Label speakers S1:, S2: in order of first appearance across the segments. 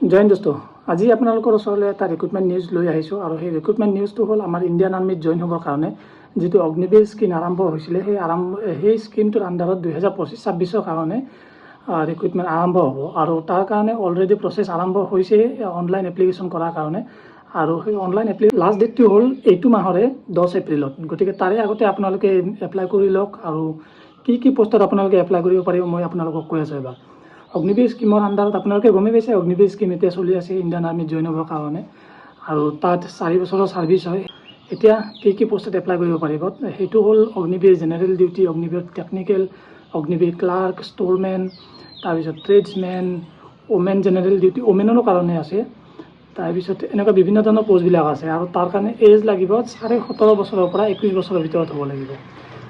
S1: Join দোস্ত। আজি আপোনালোকৰ ওচৰলৈ এটা ৰিক্ৰুটমেণ্ট নিউজ লৈ আহিছোঁ আৰু সেই ৰিক্ৰুটমেণ্ট নিউজটো হ'ল আমাৰ ইণ্ডিয়ান আৰ্মিত জইন হ'বৰ কাৰণে যিটো অগ্নিবীৰ স্কিম আৰম্ভ হৈছিলে সেই আৰম্ভ সেই স্কিমটোৰ আণ্ডাৰত দুহেজাৰ পঁচিছ ছাব্বিছৰ কাৰণে ৰিক্ৰুটমেণ্ট আৰম্ভ হ'ব। আৰু তাৰ কাৰণে অলৰেডি প্ৰচেছ আৰম্ভ হৈছে অনলাইন এপ্লিকেশ্যন কৰাৰ কাৰণে। আৰু সেই অনলাইন এপ্লি লাষ্ট ডেটটো হ'ল এইটো মাহৰে দহ এপ্ৰিলত। গতিকে তাৰে আগতে আপোনালোকে এপ্লাই কৰি লওক আৰু কি কি পোষ্টত আপোনালোকে এপ্লাই কৰিব পাৰিব মই আপোনালোকক কৈ আছোঁ এবাৰ। অগ্নিবীৰ স্কিমৰ আণ্ডাৰত আপোনালোকে গমেই পাইছে, অগ্নিবীৰ স্কিম এতিয়া চলি আছে ইণ্ডিয়ান আৰ্মিত জইন হ'বৰ কাৰণে। আৰু তাত চাৰি বছৰৰ ছাৰ্ভিচ হয়। এতিয়া কি কি পোষ্টত এপ্লাই কৰিব পাৰিব? সেইটো হ'ল Agniveer general duty, Agniveer technical, Agniveer clerk storeman তাৰপিছত ট্ৰেডছমেন, ওমেন জেনেৰেল ডিউটি, ওমেনৰো কাৰণে আছে। তাৰপিছত এনেকুৱা বিভিন্ন ধৰণৰ পষ্টবিলাক আছে আৰু তাৰ কাৰণে এজ লাগিব চাৰে সোতৰ বছৰৰ পৰা একৈছ বছৰৰ ভিতৰত হ'ব লাগিব।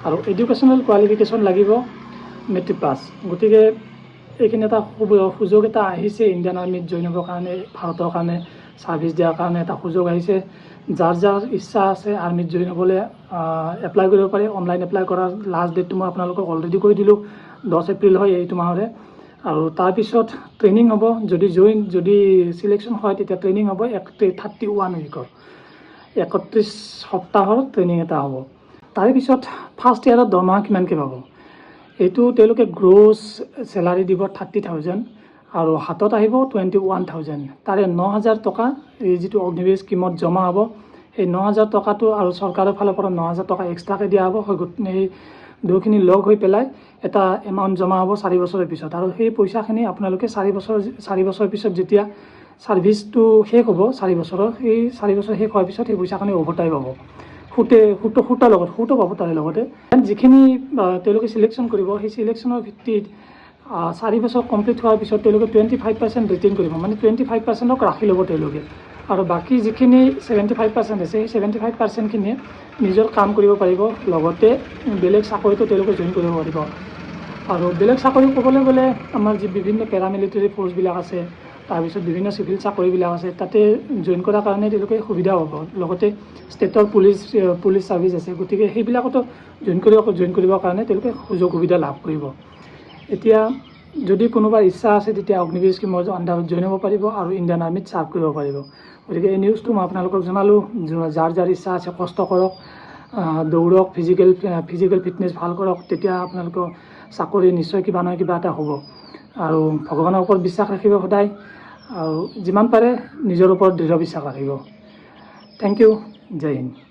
S1: আৰু এডুকেশ্যনেল কোৱালিফিকেশ্যন লাগিব, মেট্ৰিক পাছ। গতিকে এইখিনি এটা সুযোগ এটা আহিছে। ইণ্ডিয়ান আৰ্মিত জইন হ'বৰ কাৰণে ভাৰতৰ কাৰণে ছাৰ্ভিচ দিয়াৰ কাৰণে এটা সুযোগ আহিছে। যাৰ যাৰ ইচ্ছা আছে আৰ্মিত জইন হ'বলৈ এপ্লাই কৰিব পাৰে। অনলাইন এপ্লাই কৰাৰ লাষ্ট ডেটটো মই আপোনালোকক অলৰেডি কৈ দিলোঁ দহ এপ্ৰিল হয় এইটো মাহৰে। আৰু তাৰপিছত ট্ৰেইনিং হ'ব। যদি জইন যদি চিলেকশ্যন হয় তেতিয়া ট্ৰেইনিং হ'ব এক থাৰ্টি ওৱান উইকৰ একত্ৰিছ সপ্তাহৰ ট্ৰেইনিং এটা হ'ব। তাৰে পিছত ফাৰ্ষ্ট ইয়াৰত দৰমহা কিমানকৈ পাব? এইটো তেওঁলোকে গ্ৰছ চেলাৰী দিব থাৰ্টি থাউজেণ্ড আৰু হাতত আহিব টুৱেণ্টি ওৱান থাউজেণ্ড তাৰে ন হাজাৰ টকা এই যিটো অগ্নিবীৰ স্কিমত জমা হ'ব, সেই ন হাজাৰ টকাটো আৰু চৰকাৰৰ ফালৰ পৰা ন হাজাৰ টকা এক্সট্ৰাকৈ দিয়া হ'ব। সেই সেই দুয়োখিনি লগ হৈ পেলাই এটা এমাউণ্ট জমা হ'ব চাৰি বছৰৰ পিছত। আৰু সেই পইচাখিনি আপোনালোকে চাৰি বছৰ চাৰি বছৰৰ পিছত যেতিয়া ছাৰ্ভিচটো শেষ হ'ব, চাৰি বছৰৰ সেই চাৰি বছৰ শেষ হোৱাৰ পিছত সেই পইচাখিনি উভতাই পাব সুতে সুত সুতৰ লগত সুতো পাব তাৰে লগতে। যিখিনি তেওঁলোকে চিলেকশ্যন কৰিব, সেই চিলেকশ্যনৰ ভিত্তিত চাৰি বছৰ কমপ্লিট হোৱাৰ পিছত তেওঁলোকে টুৱেণ্টি ফাইভ পাৰ্চেণ্ট ৰিটাৰ্ণ কৰিব। মানে টুৱেণ্টি ফাইভ পাৰ্চেণ্টক ৰাখি ল'ব তেওঁলোকে। আৰু বাকী যিখিনি ছেভেণ্টি ফাইভ পাৰ্চেণ্ট আছে, সেই ছেভেণ্টি ফাইভ পাৰ্চেণ্টখিনিয়ে নিজৰ কাম কৰিব পাৰিব, লগতে বেলেগ চাকৰিতো তেওঁলোকে জইন কৰিব পাৰিব। আৰু বেলেগ চাকৰি ক'বলৈ গ'লে, আমাৰ যি বিভিন্ন পেৰামিলিটাৰী ফ'ৰ্চবিলাক আছে তাৰপিছত বিভিন্ন চিভিল চাকৰিবিলাক আছে, তাতে জইন কৰাৰ কাৰণে তেওঁলোকে সুবিধা হ'ব। লগতে ষ্টেটৰ পুলিচ পুলিচ ছাৰ্ভিচ আছে, গতিকে সেইবিলাকতো জইন কৰিব জইন কৰিবৰ কাৰণে তেওঁলোকে সুযোগ সুবিধা লাভ কৰিব। এতিয়া যদি কোনোবাৰ ইচ্ছা আছে, তেতিয়া অগ্নিবীৰ স্কিমৰ আণ্ডাৰত জইন হ'ব পাৰিব আৰু ইণ্ডিয়ান আৰ্মিত ছাৰ্ভ কৰিব পাৰিব। গতিকে এই নিউজটো মই আপোনালোকক জনালোঁ যাৰ যাৰ ইচ্ছা আছে, কষ্ট কৰক দৌৰক ফিজিকেল ফিজিকেল ফিটনেছ ভালো কৰক, তেতিয়া আপোনালোকৰ চাকৰি নিশ্চয় কিবা নহয় কিবা এটা হ'ব। আৰু ভগৱানৰ ওপৰত বিশ্বাস ৰাখিব সদায়। আৰু যিমান পাৰে নিজৰ ওপৰত দৃঢ় বিশ্বাস ৰাখিব। Thank you Joy Hind